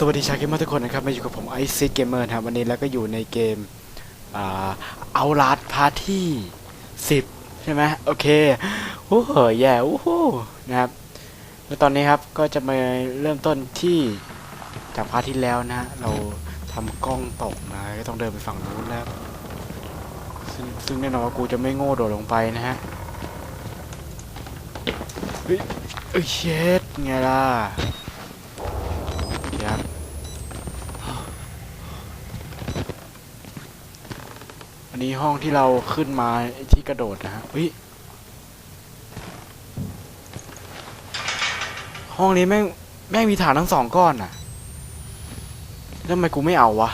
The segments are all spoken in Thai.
สวัสดีชาวเกมเมอร์ทุกคนนะครับ มาอยู่กับผมไอซิเกมเมอร์ครับ วันนี้แล้วก็อยู่ในเกมเอาลาดพาร์ที่สิบใช่ไหมโอเคโอ้โหแย่โอ้โหนะครับ แล้วตอนนี้ครับก็จะมาเริ่มต้นที่จากพาร์ทที่แล้วนะ เราทำกล้องตกนะก็ต้องเดินไปฝั่งนู้นแล้วซึ่งซึ่งแน่นอนว่ากูจะไม่โง่โดดลงไปนะฮะเฮ้ยเอ้ยเช็ดไงล่ะ ครับอั นนี้ห้องที่เราขึ้นมาที่กระโดดนะฮะเฮ้ยห้องนี้แม่งแม่งมีฐานทั้งสองก้อนน่ะแล้วทำไมกูไม่เอาวะ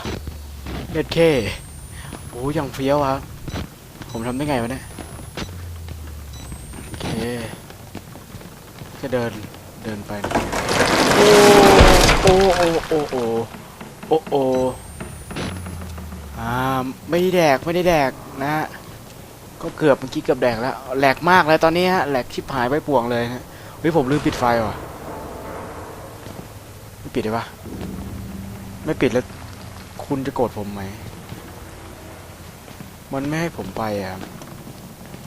เล็ดเคโอ้ยยังเฟี้ยวครับผมทำได้ไงวะเนี่ยโอเคก็เดินเดินไป โอ้โอ้โอ้โอ้โอ้โอ้ อ่าไม่ได้แดกไม่ได้แดกนะฮะก็เกือบเมื่อกี้เกือบแดกแล้วแหลกมากเลยตอนนี้ฮะแหลกชิบหายไปป่วงเลยฮะเฮ้ยผมลืมปิดไฟว่ะไม่ปิดได้ปะไม่ปิดแล้ว คุณจะโกรธผมไหมมันไม่ให้ผมไปอะ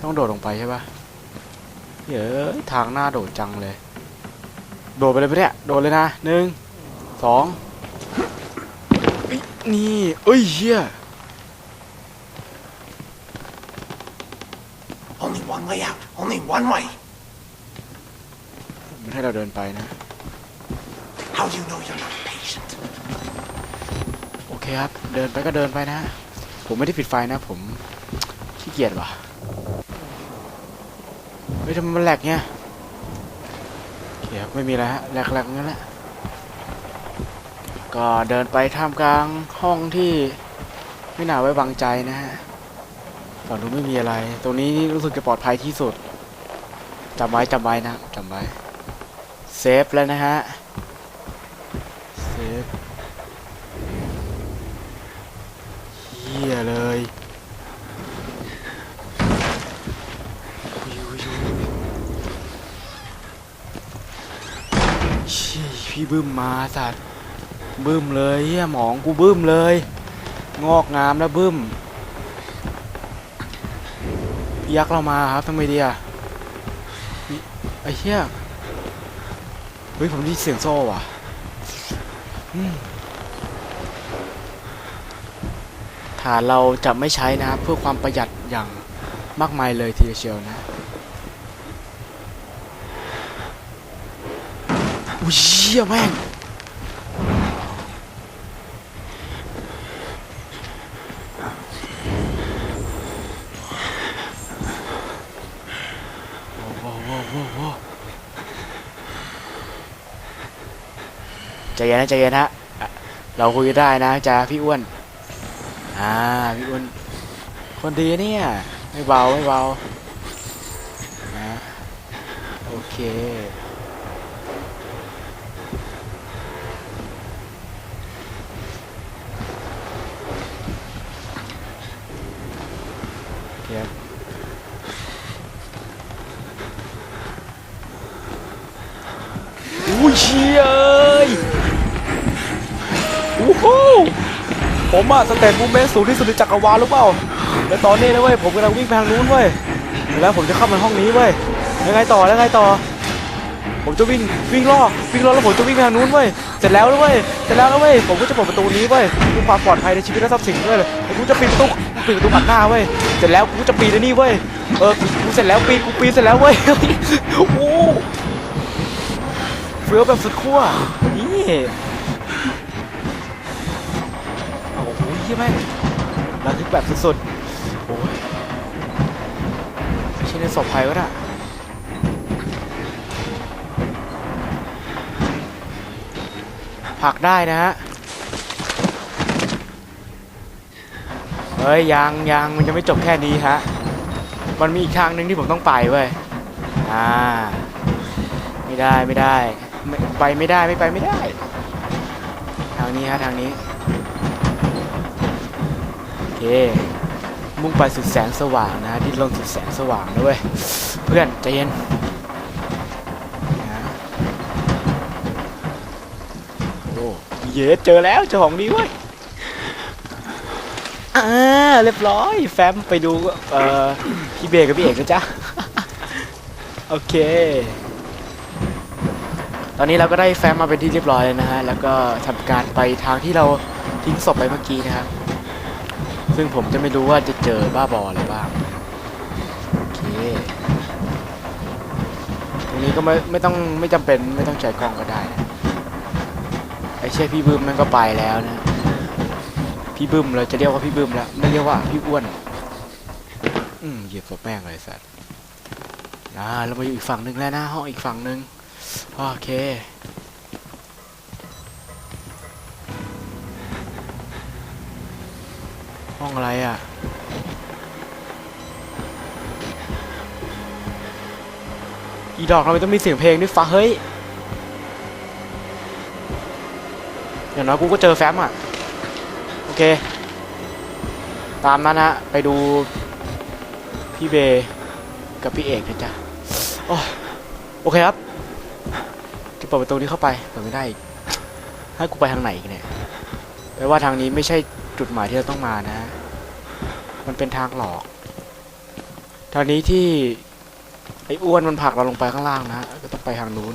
ต้องโดดลงไปใช่ปะเฮ้ยทางหน้าโดดจังเลย โดดไปเลยปะเนี่ยโดดเลยนะหนึ่งสองนี่เอ้ยเฮีย Only one way out. Only one way. มันให้เราเดินไปนะ How do you know you're not patient? โอเคครับ เดินไปก็เดินไปนะ ผมไม่ได้ปิดไฟนะผมขี้เกียจว่ะเฮ้ยทำไมมันแหลกเนี่ยโอเคครับไม่มีอะไรฮะแหลกๆงั้นแหละก็เดินไปท่ามกลางห้องที่ไม่น่าไว้วางใจนะฮะฝั่งนู้นไม่มีอะไร ตรงนี้รู้สึกจะปลอดภัยที่สุด จำไว้จำไว้นะจำไว้เซฟแล้วนะฮะเซฟเฮียเลยอุ๊ยอุ๊ยอุ๊ยชี้พี่บึ้มมาสัตว์บึ้มเลยเฮียหมองกูบึ้มเลย งอกงามแล้วบึ้มยักษ์เรามาครับทำไมดีอะ อ้เหี้ย เฮ้ย ผมได้เสียงโซ่ว่ะอืมฐานเราจะไม่ใช้นะครับ เพื่อความประหยัดอย่างมากมายเลยทีเดียวนะ อุ้ยเหี้ยแม่งโว้วโว้วโว้วโว้ว ใจเย็นนะใจเย็นฮะเราคุยได้นะจ้าพี่อ้วนอ่าพี่อ้วนคนดีเนี่ยไม่เบาไม่เบานะโอเคโอเคอุ้ยเชี่ยเอ้ย ผมอะสเตตมูเมนต์สูงที่สุดในจักรวาลหรือเปล่าแล้วตอนนี้นะเว้ยผมกำลังวิ่งไปทางนู้นเว้ยแล้วผมจะเข้ามาห้องนี้เว้ยยังไงต่อยังไงต่อ ผมจะวิ่งวิ่งล่อวิ่งล่อแล้วผมจะวิ่งไปทางนู้นเว้ยเสร็จแล้วนะเว้ยเสร็จแล้วนะเว้ยผมก็จะเปิดประตูนี้เว้ยเพื่อความปลอดภัยในชีวิตและทรัพย์สินด้วยเลยแล้วกูจะปิดประตูปิดประตูอัดหน้าเว้ยเสร็จแล้วกูจะปีนไอ้นี่เว้ยเออกูเสร็จแล้วปีนกูปีนเสร็จแล้วเว้ยโอ้โหเฟี้ยวแบบสุดขั้วนี่ โอ้โหเหี้ยแม่งระทึกแบบสุดๆโอ้ยชิ้นในศพใครวะน่ะผักได้นะฮะ เฮ้ยยังยังมันจะไม่จบแค่นี้ฮะ มันมีอีกทางหนึ่งที่ผมต้องไปเว้ย อ่า ไม่ได้ไม่ได้ ไปไม่ได้ไม่ไปไม่ได้ ทางนี้ฮะทางนี้ เค มุ่งไปสุดแสงสว่างนะที่ลงสุดแสงสว่างนะเว้ย เพื่อนใจเย็นนะโอ้เย้เจอแล้วเจ้าของนี้เว้ยอ่าเรียบร้อย แฟมไปดูเอ่อพี่เบย์กับพี่เอกนะจ๊ะ โอเค ตอนนี้เราก็ได้แฟ้มมาเป็นที่เรียบร้อยแล้วนะฮะ แล้วก็ทำการไปทางที่เราทิ้งศพไปเมื่อกี้นะครับ ซึ่งผมจะไม่รู้ว่าจะเจอบ้าบออะไรบ้างโอเคตรงนี้ก็ไม่ไม่ต้องไม่จำเป็นไม่ต้องใช้กล้องก็ได้นะไอเช่พี่บึ้มมันก็ไปแล้วนะ พี่บึ้มเราจะเรียกว่าพี่บึ้มแล้วไม่เรียกว่าพี่อ้วนอืมเหยียบศพแม่งเลยสัตว์อ่าเรามาอยู่อีกฝั่งหนึ่งแล้วนะห้องอีกฝั่งหนึ่งโอเค ห้องอะไรอะ อีดอกทำไมต้องมีเสียงเพลงด้วยฟ้าเฮ้ย อย่างน้อยกูก็เจอแฟ้มอะ โอเค ตามนั้นฮะ ไปดูพี่เบกับพี่เอกนะจ๊ะโอ้โอเคครับ จะเปิดประตูนี้เข้าไป เปิดไม่ได้อีกให้กูไปทางไหนอีกเนี่ยแปลว่าทางนี้ไม่ใช่ จุดหมายที่เราต้องมานะ มันเป็นทางหลอกทางนี้ที่ไอ้อ้วนมันผลักเราลงไปข้างล่างนะฮะก็ต้องไปทางนู้น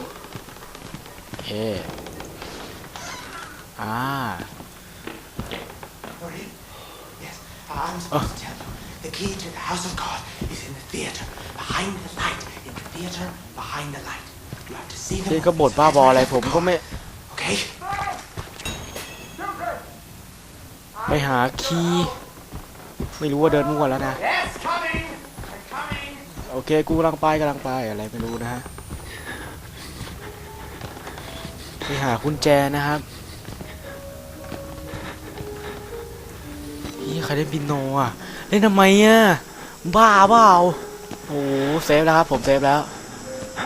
โอเคอ่า You're in? Yes. I'm supposed to tell you. The key to the house of God is in the theater. Behind the light. In the theater, behind the light. You have to see the ที่ก็บทบ้าบออะไรผมก็ไม่ Okay? ไปหาคีย์ไม่รู้ว่าเดินมั่วแล้วนะ โอเค กูกำลังไปกำลังไปอะไรไม่รู้นะฮะ ไปหาคุณแจนะครับนี่ใครเล่นปิโนอะ เล่นทำไมอะ บ้าเปล่าโอ้โหเซฟแล้วครับ ผมเซฟแล้ว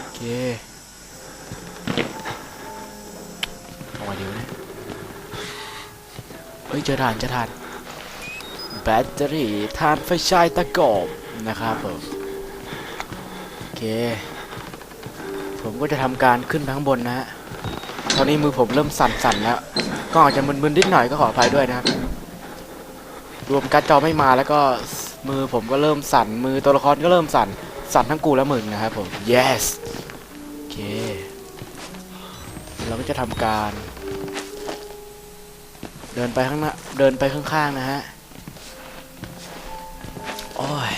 โอเค เฮ้ยเจอถ่านเจอถ่านแบตเตอรี่ถ่านไฟฉายตะกอบนะครับผมโอเค ผมก็จะทำการขึ้นไปข้างบนนะฮะตอนนี้มือผมเริ่มสั่นๆแล้วก็อาจจะมึนๆนิดหน่อยก็ขออภัยด้วยนะครับ รวมการ์ดจอไม่มาแล้วก็มือผมก็เริ่มสั่น มือตัวละครก็เริ่มสั่น สั่นทั้งกูและมึงนะครับผม yes โอเค เราก็จะทำการ เดินไปข้างหน้าเดินไปข้างๆนะฮะโอ้ย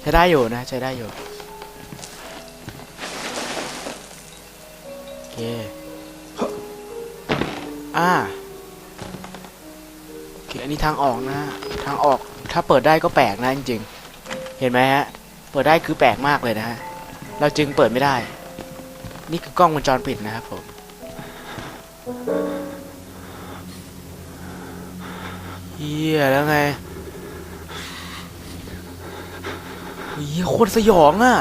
ใช้ได้อยู่นะใช้ได้อยู่โอเคอ่าโอเคอันนี้ทางออกนะทางออกถ้าเปิดได้ก็แปลกนะจริงๆเห็นไหมฮะเปิดได้คือแปลกมากเลยนะฮะเราจึงเปิดไม่ได้ นี่คือกล้องวงจรปิดนะครับผม ยแล้วไงเฮียโคตรสยองอะ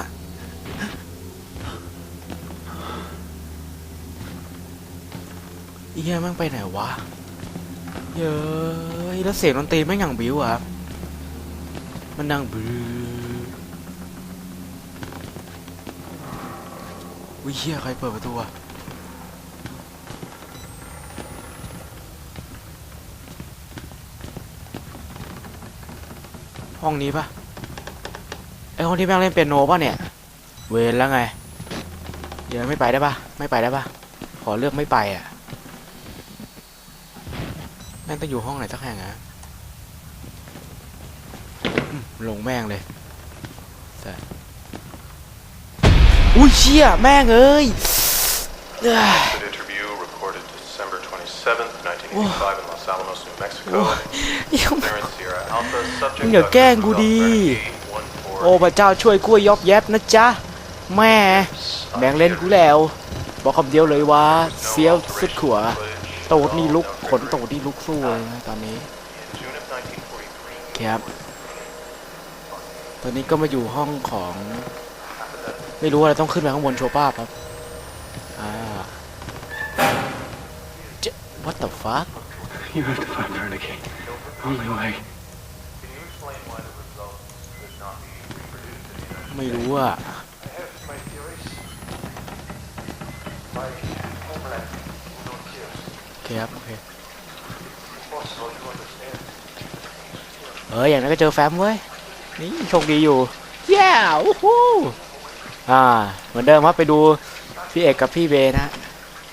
เฮียแม่งไปไหนวะ เย้ยแล้วเสียงดนตรีแม่งอย่างบิ้วอะมันดังบลูวิเฮียใครเปิดประตูอะ ห้องนี้ปะไอห้องที่แม่งเล่นเปียโนปะเนี่ย เวรแล้วไง เดี๋ยวไม่ไปได้ปะไม่ไปได้ปะขอเลือกไม่ไปอะแม่งต้องอยู่ห้องไหนสักแห่งอะลงแม่งเลยแต่อุ้ยเชี่ยแม่งเอ้ย subject มึงอย่าแกล้งกูดี โอ้พระเจ้าช่วยกล้วยยอบแยบนะจ๊ะ แม่แบ่งเล่นกูแล้ว บอกคำเดียวเลยว่าเสียวสุดขัวโตดนี่ลุกขนโตดนี่ลุกสู้เลยนะตอนนี้ June of 1943, ครับ ตอนนี้ก็มาอยู่ห้องของ ไม่รู้ว่าเราต้องขึ้นไปข้างบนโชว์ป้าพครับ อ่าเจ๊ what the fuck You have to find Tourniquet. Only way. Can you explain why the results could not be reproduced in the ไม่รู้อะ I have my theories. My homeland will not kill. โอเคครับ โอเค เอออย่างนั้นก็เจอแฟ้มเว้ย นี่โชคดีอยู่แย่โอ้โหอ่า เหมือนเดิมครับ ไปดูพี่เอกกับพี่เบนะ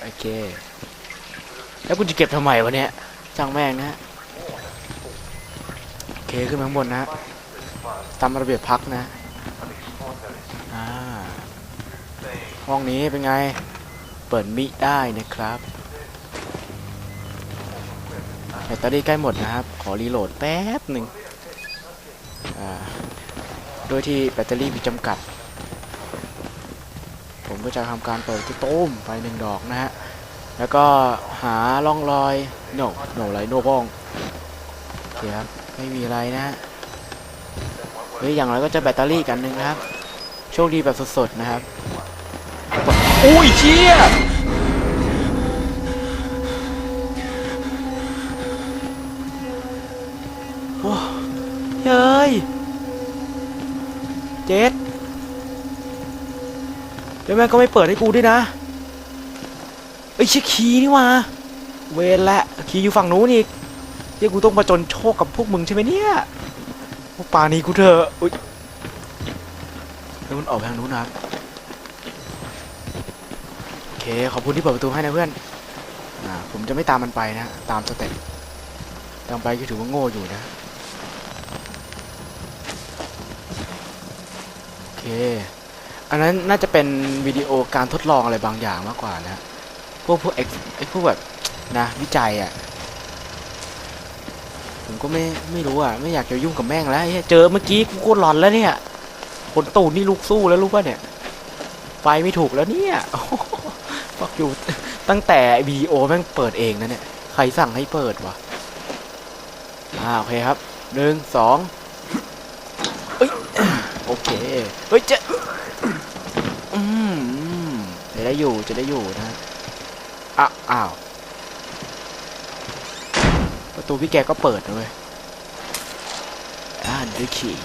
โอเค แล้วกูจะเก็บทำไมวะเนี่ยช่างแม่งนะฮะโอเคขึ้นมาข้างบนนะฮะตามระเบียบพักนะอ่าห้องนี้เป็นไง เปิดมิได้นะครับแบตเตอรี่ใกล้หมดนะครับ ขอรีโหลดแป๊บหนึ่งโดยที่แบตเตอรี่มีจำกัด ผมก็จะทำการเปิดตุ้มไปหนึ่งดอกนะฮะ แล้วก็หาร่องรอยโนโนไรโนบ้องโอเคครับไม่มีอะไรนะฮะเฮ้ยอย่างไรก็จะแบตเตอรี่กันหนึ่งนะครับ โชคดีแบบสดๆนะครับอุ้ยเชี่ยโอ้เฮ้ยเจ็ดเดี๋ยวแม่งก็ไม่เปิดให้กูด้วยนะเอ้ยเชี่ยคีนี่ว่าเวรละคีอยู่ฝั่งนู้นอีกเดี๋ยวกูต้องมาจนโชคกับพวกมึงใช่ไหมเนี่ยพวกป่านี้กูเถอะอุ้ยแล้วมันออกทางนู้นนะครับโอเคขอบคุณที่เปิดประตูให้นะเพื่อนอ่าผมจะไม่ตามมันไปนะตามสเต็ปตามไปก็ถือว่าโง่อยู่นะโอเคอันนั้นน่าจะเป็นวิดีโอการทดลองอะไรบางอย่างมากกว่านะ วกพวกเอ็กไอพวกแบบนะวิจัยอะ่ะ ผมก็ไม่ไม่รู้อะ ไม่อยากจะยุ่งกับแม่งแล้วเจอเมื่อกี้กูโคตรหลอนแล้วเนี่ยคนตูดนี่ลูกสู้แล้วรู้ป่ะเนี่ย ไปไม่ถูกแล้วเนี่ยฟักอยู่ตั้งแต่วิดีโอแม่งเปิดเองนะเนี่ย ใครสั่งให้เปิดวะอ่าโอเคครับหนึ่งสองเอ้ยโอเคเฮ้ยจะอืมจะได้อยู่จะได้อยู่นะ อ้าว ประตูพี่แกก็เปิดนะเว้ยอ่านด้วยขี่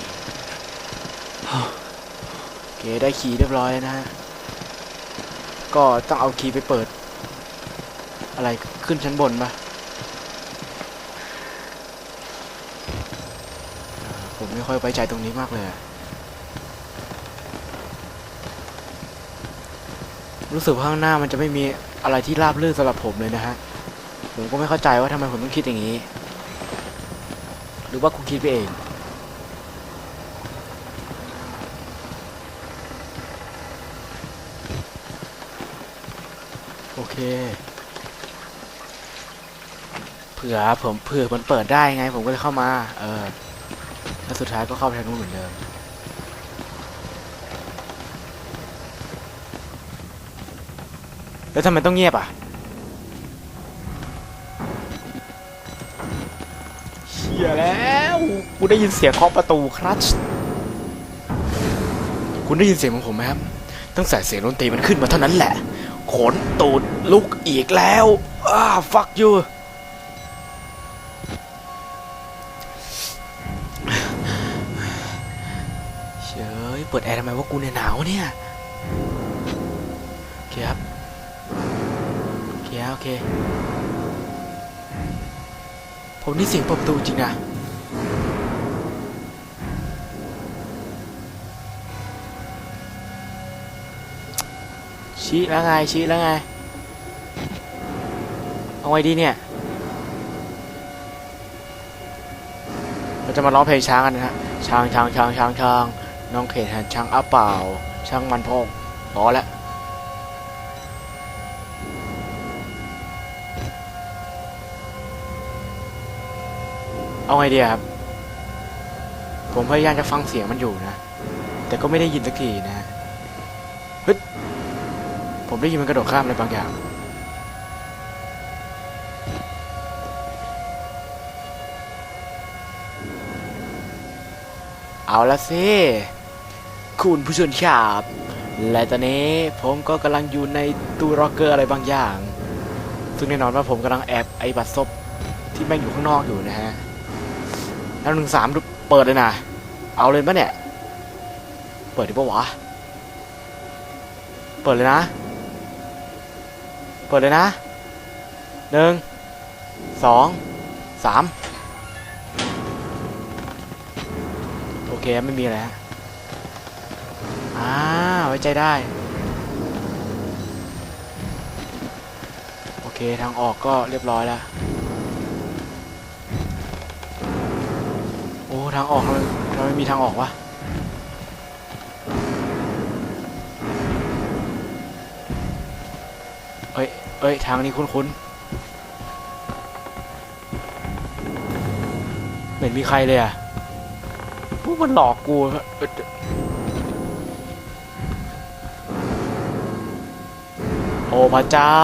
โอเคได้ขี่เรียบร้อยนะฮะ ก็ต้องเอาคีย์ไปเปิด อะไรขึ้นชั้นบนปะผมไม่ค่อยไว้ใจตรงนี้มากเลย รู้สึกข้างหน้ามันจะไม่มี อะไรที่ราบรื่นสำหรับผมเลยนะฮะ ผมก็ไม่เข้าใจว่าทำไมผมต้องคิดอย่างนี้ หรือว่าคุณคิดไปเอง โอเค เผื่อผมเผื่อมันเปิดได้ไง ผมก็เลยเข้ามา เออ แล้วสุดท้ายก็เข้าไปทางนู้นเหมือนเดิม แล้วทำไมต้องเงียบอะเชียแล้วกูได้ยินเสียงเคาะประตูครัชคุณได้ยินเสียงของผมไหมครับ ตั้งแต่เสียงดนตรีมันขึ้นมาเท่านั้นแหละ ขนตูดลุกอีกแล้วอ้าฟักยูเชยเปิดแอร์ทำไมว่ากูเนี่ยหนาวเนี่ย เค ผมนี่เสียงประตูจริงนะชี้แล้วไงชี้แล้วไง เอาไว้ดีเนี่ย เราจะมาร้องเพลงช้างกันนะฮะช้างช้างช้างช้างช้างน้องเขตแทนช้างอ้าเปล่า ช้างมันพองพอล้ว เอาไงดีอะครับ ผมพยายามจะฟังเสียงมันอยู่นะ แต่ก็ไม่ได้ยินสักทีนะฮะเฮ้ยผมได้ยินมันกระโดดข้ามอะไรบางอย่าง เอาละสิคุณผู้ชมครับและตอนนี้ผมก็กำลังอยู่ในตู้ร็อกเกอร์อะไรบางอย่าง ซึ่งแน่นอนว่าผมกำลังแอบไอ้บัตรซบที่แม่งอยู่ข้างนอกอยู่นะฮะ แล้วหนึ่งสามเปิดเลยนะ เอาเลยปะเนี่ย เปิดดิปะวะ เปิดเลยนะ เปิดเลยนะหนึ่งสองสามโอเคไม่มีอะไรฮะอ่าไว้ใจได้ โอเคทางออกก็เรียบร้อยแล้ว โอ้ ทางออกทำไมทำไมไม่มีทางออกวะเอ้ยเอ้ย ทางนี้คุ้นๆ เหมือนมีใครเลยอะพวกมันหลอกกูโอ้พระเจ้า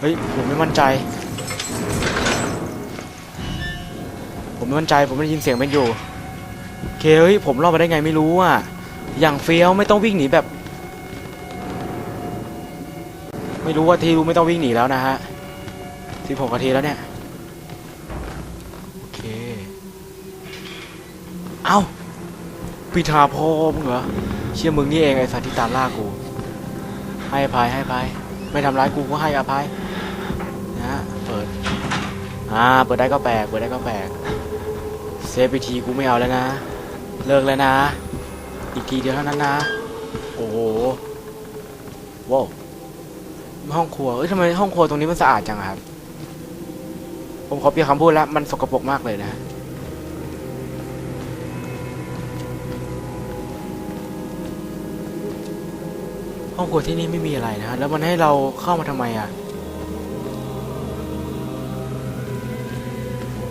เฮ้ย ผมไม่มั่นใจ มั่นใจผมไม่ได้ยินเสียงเป็นอยู่โอเคเฮ้ยผมรอดมาได้ไงไม่รู้อะอย่างเฟี้ยวไม่ต้องวิ่งหนีแบบ ไม่รู้ว่าทีรู้ไม่ต้องวิ่งหนีแล้วนะฮะสิบหกนาทีแล้วเนี่ยโอเคเอ้าปีทาพ่อมึงเหรอเชื่อมึงนี่เองไอ้สัตว์ที่ตามล่ากูให้อภัยให้อภัยไม่ทำร้ายกูก็ให้อภัยนะฮะเปิดอ่าเปิดได้ก็แปลกเปิดได้ก็แปลก เซฟไปทีกูไม่เอาแล้วนะ เลิกแล้วนะ อีกทีเดียวเท่านั้นนะ โอ้โหว้าวห้องครัวเอ้ยทำไมห้องครัวตรงนี้มันสะอาดจังครับ ผมขอเปลี่ยนคำพูดแล้ว มันสกปรกมากเลยนะห้องครัวที่นี่ไม่มีอะไรนะ แล้วมันให้เราเข้ามาทำไมอะ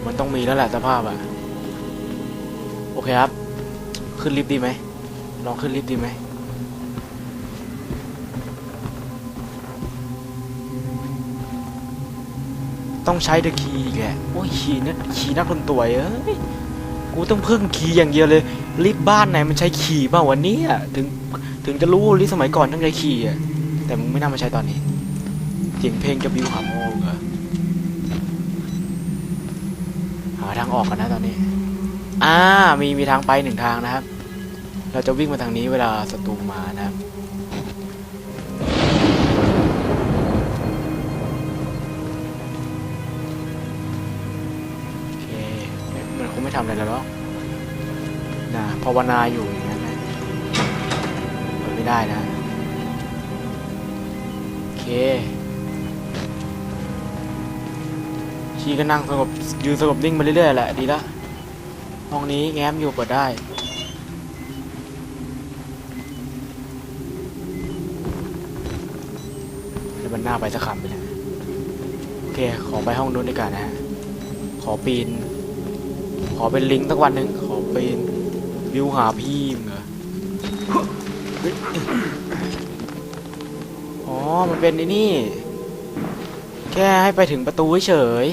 มันต้องมีแล้วแหละสภาพอะ เคครับ ขึ้นลิฟต์ดีไหมลองขึ้นลิฟต์ดีไหมต้องใช้เดอะคีย์อีกโอ้ยคีย์นะคีย์นักคนตัวเอ้ยกูต้องพึ่งคีย์อย่างเดียวเลยลิฟต์บ้านไหนมันใช้คีย์บ้างวันนี้ถึงถึงจะรู้ลิฟต์สมัยก่อนต้องใช้คีย์อะแต่มึงไม่น่ามาใช้ตอนนี้เสียงเพลงจะบิวหาโมงเหรอหาทางออกกันนะตอนนี้ อ่ามีมีทางไปหนึ่งทางนะครับ เราจะวิ่งมาทางนี้เวลาศัตรูมานะครับโอเคมันคงไม่ทำอะไรแล้วหรอกนะภาวนาอยู่อย่างนั้นนะเปิดไม่ได้นะโอเคชีก็นั่งสงบยืนสงบนิ่งมาเรื่อยๆแหละดีละ ห้องนี้แง้มอยู่เปิดได้ แล้วมันหน้าไปสักคำไปเลยโอเค ขอไปห้องนู้นดีกว่านะฮะ ขอปีน ขอเป็นลิงสักวันหนึ่งขอปีนวิวหาพี่มึงเหรอเฮ้ยอ๋อ มันเป็นไอ้นี่ แค่ให้ไปถึงประตูเฉย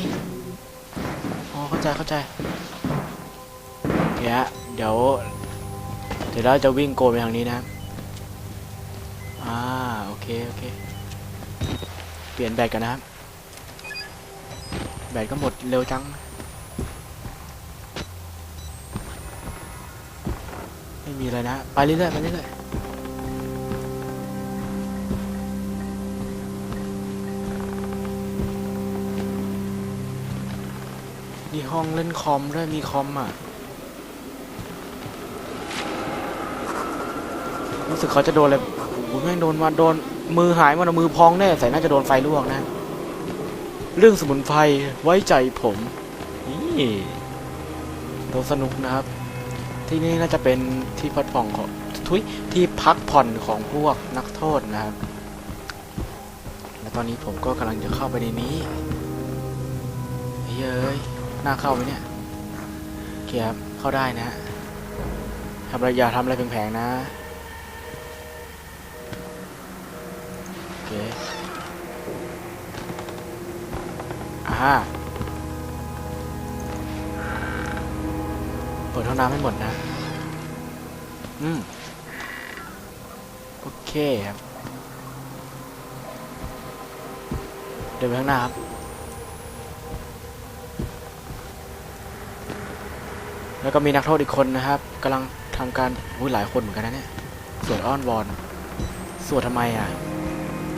อ๋อ เข้าใจ เข้าใจ เคฮะเดี๋ยว เดี๋ยวเราจะวิ่งโกนไปทางนี้นะอ่าโอเคโอเค เปลี่ยนแบตกันนะครับแบตก็หมดเร็วจัง ไม่มีอะไรนะ ไปเรื่อยๆไปเรื่อยๆนี่ห้องเล่นคอมด้วยมีคอมอะ รู้สึกเขาจะโดนอะไรโอ้โหแม่งโดนมาโดนมือหายมันมือพองแน่ใส่น่าจะโดนไฟลวกนะ เรื่องสมุนไพรไว้ใจผมนี่โดนสนุกนะครับ ที่นี่น่าจะเป็นที่พักผ่อนของทุยที่พักผ่อนของพวกนักโทษนะครับ และตอนนี้ผมก็กำลังจะเข้าไปในนี้เฮ้ยเอ้ยน่าเข้าไหมเนี่ยเคครับเข้าได้นะฮะทำอะไรอย่าทำอะไรแผลงๆนะ เคอ่าเปิดห้องน้ำให้หมดนะ อืม โอเคครับ เดินไปข้างหน้าครับ แล้วก็มีนักโทษอีกคนนะครับกำลังทำการอุ้หลายคนเหมือนกันนะเนี่ย สวดอ้อนวอน สวดทำไมอะ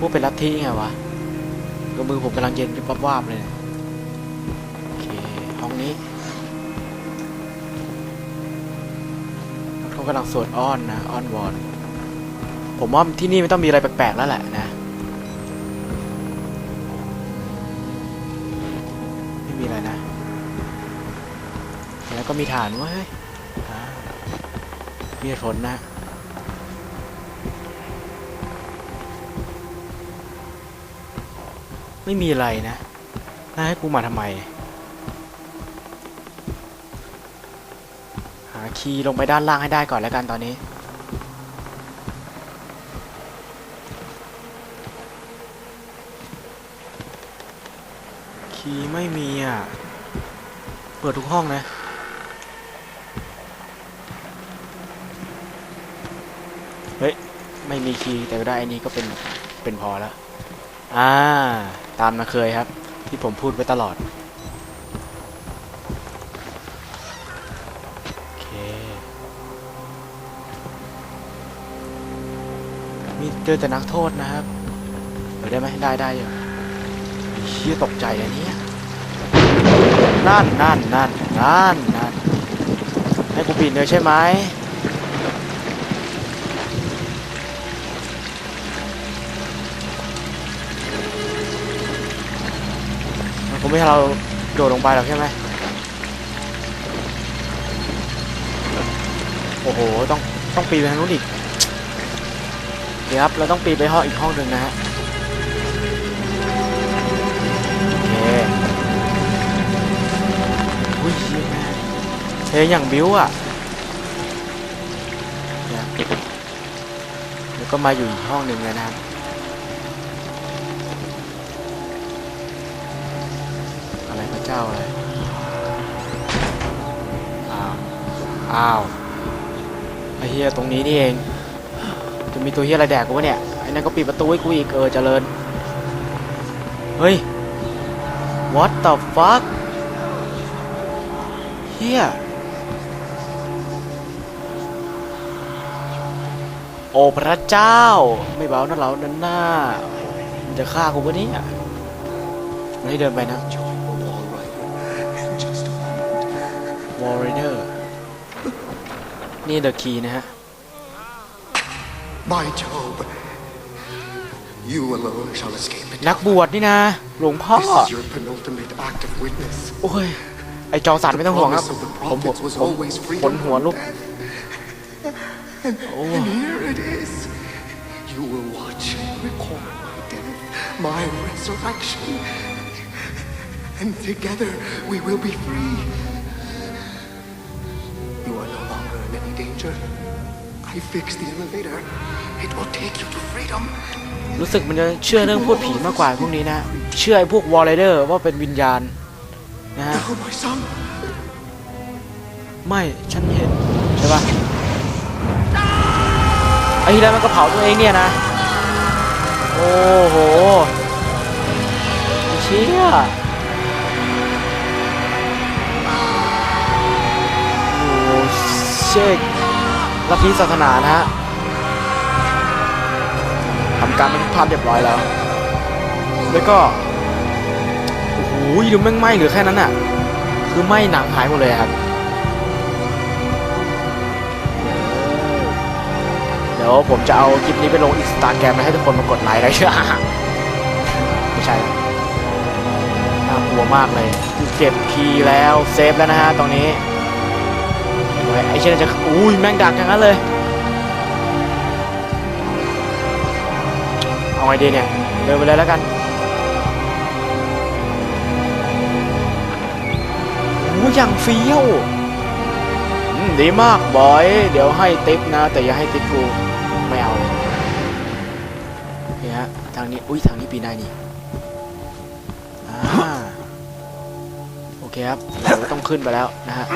พวกเป็นลัทธิไงวะก็มือผมกำลังเย็นวับวาบเลยโอเนี่ยองนี้เขากำลังสวดอ้อนนะ อ้อนวอน ผมว่าที่นี่ไม่ต้องมีอะไรแปลกๆแล้วแหละนะ ไม่มีอะไรนะ แล้วก็มีฐานว้ยอ่ามีผลนะ ไม่มีอะไรนะน่าให้กูมาทำไม หาคีย์ลงไปด้านล่างให้ได้ก่อนแล้วกันตอนนี้ คีย์ไม่มีอะ เปิดทุกห้องนะเฮ้ย ไม่มีคีย์แต่ก็ได้อันนี้ก็เป็น เป็นพอแล้ว อ่า ตามมาเคยครับ ที่ผมพูดไว้ตลอดโอเคมีเจอแต่นักโทษนะครับเปิดได้ไหมได้ได้อยู่ไอ้เชี่ยตกใจอันนี้นั่นนั่นนั่นนั่นนั่นให้กูปีนเลยใช่ไหม ไม่ให้เราโดดลงไปหรอกใช่ไหมโอ้โห ต้องต้องปีนไปทางนู้นอีก เดี๋ยวครับ เราต้องปีนไปห้องอีกห้องหนึ่งนะฮะโอเคอุ้ยเชี่ยแม่เพลงอย่างบิ้วอะเนี่ยแล้วก็มาอยู่อีกห้องหนึ่งเลยนะครับ เจ้าอะไรอ้าว อ้าว ไอ้เฮียตรงนี้นี่เอง จะมีตัวเฮียอะไรแดกกูวะเนี่ย ไอ้นั่นก็ปิดประตูให้กูอีกเออเจริญ เฮ้ย what the fuck เฮีย โอ้พระเจ้า ไม่เบานะเรานั่นน่ามันจะฆ่ากูปะเนี่ยไม่ให้เดินไปนะ นี่เดอะคีนะฮะ My Job, you alone shall escape it. นักบวชนี่นะ หลวงพ่อ This is your penultimate act of witness. โอ้ย ไอจอสันไม่ต้องห่วงครับ Promise of the ผมผม prophets was ผม always ข freedom นหัว from ลุก death. And, Oh. and here it is. You will watch and record my death, my resurrection. And together we will be free. In any danger. I fixed the elevator. It will take you to freedom. รู้สึกมันจะเชื่อเรื่องพูดผีมากกว่าพวกนี้นะ เชื่อไอ้พวกวอร์เรเดอร์ว่าเป็นวิญญาณนะฮะ Now, my son. ไม่ ฉันเห็น ใช่ปะไอ้ที่แล้วมันก็เผาตัวเองเนี่ยนะ โอ้โหไอ้เชี่ยโอ้โหเชก ลัทธิศาสนานะฮะทำการบันทึกภาพเรียบร้อยแล้ว แล้วก็โอ้โหดูแม่งไหม้เหลือแค่นั้นอะ คือไหม้หนังหายหมดเลยครับ เดี๋ยวผมจะเอาคลิปนี้ไปลงอินสตาแกรมให้ทุกคนมากดไลค์ได้เชื่อไม่ใช่น่ากลัวมากเลยเก็บคีย์แล้วเซฟแล้วนะฮะตรงนี้ โอ้ยไอ้เช่นจะอุ้ยแม่งดักอย่างนั้นเลยเอาไงดีเนี่ยเดินไปเลยแล้วกันโอ้ยอย่างเฟี้ยวดีมากบอย เดี๋ยวให้ติปนะ แต่อย่าให้ติปกูไม่เอาเลยนี่ฮะทางนี้อุ้ยทางนี้ปีนได้นี่โอเคครับเดี๋ยวต้องขึ้นไปแล้วนะฮะ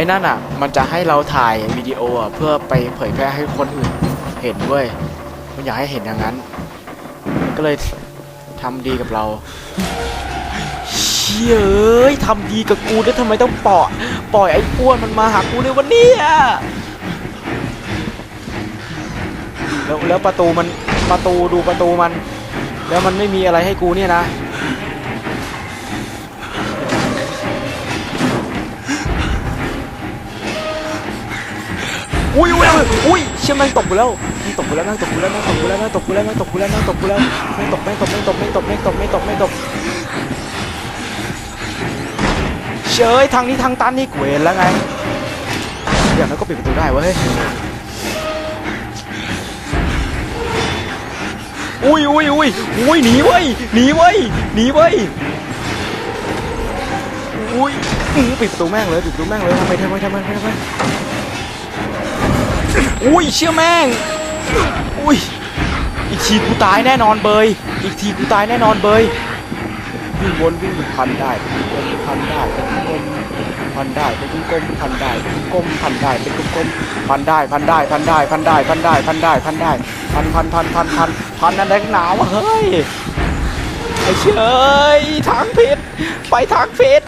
อ้นั่นอะ มันจะให้เราถ่ายวิดีโออะเพื่อไปเผยแพร่ให้คนอื่นเห็นเว้ยมันอยากให้เห็นอย่างนั้น ก็เลยทำดีกับเราเชยเอ้ยทำดีกับกูแล้วทำไมต้องปล่อยปล่อยไอ้อ้วนมันมาหากูในวันนี้อะแล้วแล้วประตูมันประตูดูประตูมัน แล้วมันไม่มีอะไรให้กูเนี่ยนะ อุ้ยอุ้ยอุ้ยเชี่ยแม่งตกกูแล้วแม่งตกกูแล้วแม่งตกกูแล้วแม่งตกกูแล้วแม่งตกกูแล้วแม่งตกกูแล้วแม่งตกกูแล้วแม่งตกแม่งตกแม่งตกแม่งตกแม่งตกแม่งตกแม่งตกเชยทางนี้ทางตันนี่เกวนแล้วไงอย่างนั้นก็ปิดประตูได้เว้ยอุ้ยอุ้ยอุ้ยอุ้ยหนีเว้ยหนีเว้ยหนีเว้ยอุ้ยปิดประตูแม่งเลยปิดประตูแม่งเลยทำไมทำไมทำไมทำไม อุ้ยเชี่ยแม่ง อุ้ย อีกทีกูตายแน่นอนเบย อีกทีกูตายแน่นอนเบย วิ่งวนวิ่งพันได้เป็นกลมพันได้เป็นกลมพันได้เป็นกลมพันได้เป็นกลมพันได้เป็นกลมพันได้พันได้พันได้พันได้พันได้พันได้พันได้พันพันพันพันพันพันนั่นแดงหนาวเฮ้ยไอ้เชยทางผิดไปทางผิด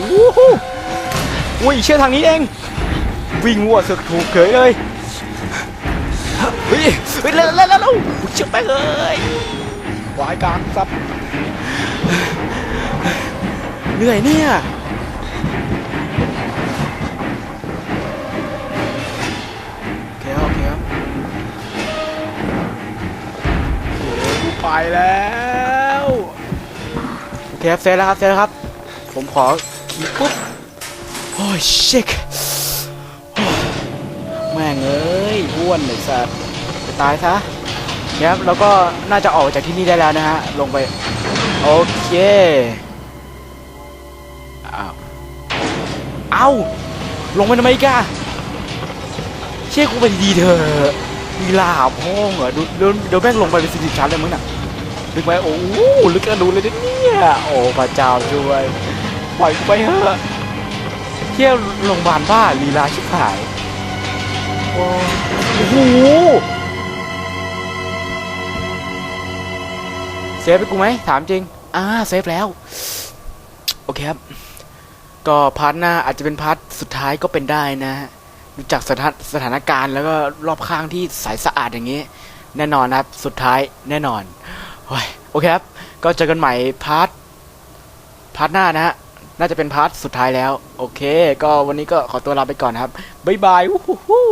วู้ฮู้ อุ้ยเชื่อทางนี้เอง วิ่งวัวเสือกถูกเฉยเลยเฮ้ยเฮ้ยเร็วเร็วเร็วเชื่อไปเลยวายกลางซับเหนื่อยเนี่ยโอเคบโอเคบโอ้ยกูไปแล้วโอเคครับเซตแล้วครับเซตแล้วครับ ผมขอขี่ปุ๊บ อ้ยเช็คแม่งเอ้ยอ้วนเลยสัตว์ไปตายซะครับแล้วก็น่าจะออกจากที่นี่ได้แล้วนะฮะ ลงไป โอเคอ้าวเอ้าลงไปทำไมกะเชื่อกูไปดีเถอะมีลาพ่องเหรอดูเดี๋ยวเดี๋ยวแม่งลงไปเป็นสิบชั้นเลยมึงน่ะลึกไปโอ้ลึกกระดูเลยเนี่ยโอ้พระเจ้าช่วยปล่อยกูไปเถอะ เที่ยวโรงพยาบาลบ้าลีลาชิบหายโอ้โหเซฟไปกูไหมถามจริง อ่าเซฟแล้ว โอเคครับ ก็พาร์ทหน้าอาจจะเป็นพาร์ทสุดท้ายก็เป็นได้นะดูจากสถานสถานการณ์แล้วก็รอบข้างที่ใสสะอาดอย่างนี้ แน่นอนนะครับ สุดท้ายแน่นอนโอ้ยโอเคครับ ก็เจอกันใหม่พาร์ทพาร์ทหน้านะฮะ น่าจะเป็นพาร์ทสุดท้ายแล้ว โอเค ก็วันนี้ก็ขอตัวลาไปก่อนนะครับ บ๊ายบายวู้ฮู้